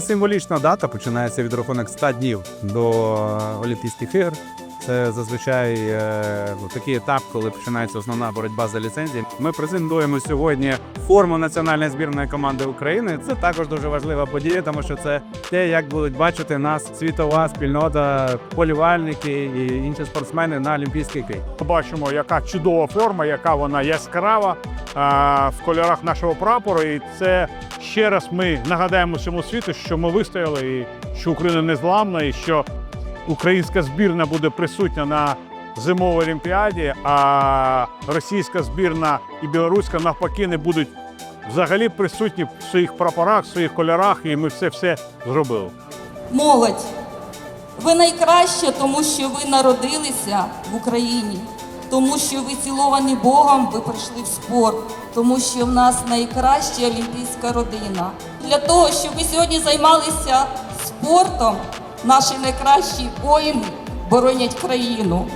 символічна дата починається від рахунок 100 днів до Олімпійських ігор. Це зазвичай е, ну, такий етап, коли починається основна боротьба за ліцензії. Ми презентуємо сьогодні форму національної збірної команди України. Це також дуже важлива подія, тому що це те, як будуть бачити нас світова спільнота, полівальники і інші спортсмени на Олімпійських іграх. Бачимо, яка чудова форма, яка вона яскрава в кольорах нашого прапору. І це ще раз ми нагадаємо всьому світу, що ми вистояли, і що Україна незламна, і що українська збірна буде присутня на зимовій олімпіаді, а російська збірна і білоруська навпаки не будуть взагалі присутні в своїх прапорах, в своїх кольорах, і ми все все зробили. Молодь, ви найкраще, тому що ви народилися в Україні, тому що ви ціловані Богом, ви прийшли в спорт, тому що в нас найкраща олімпійська родина. Для того, щоб ви сьогодні займалися спортом, наші найкращі воїни боронять країну.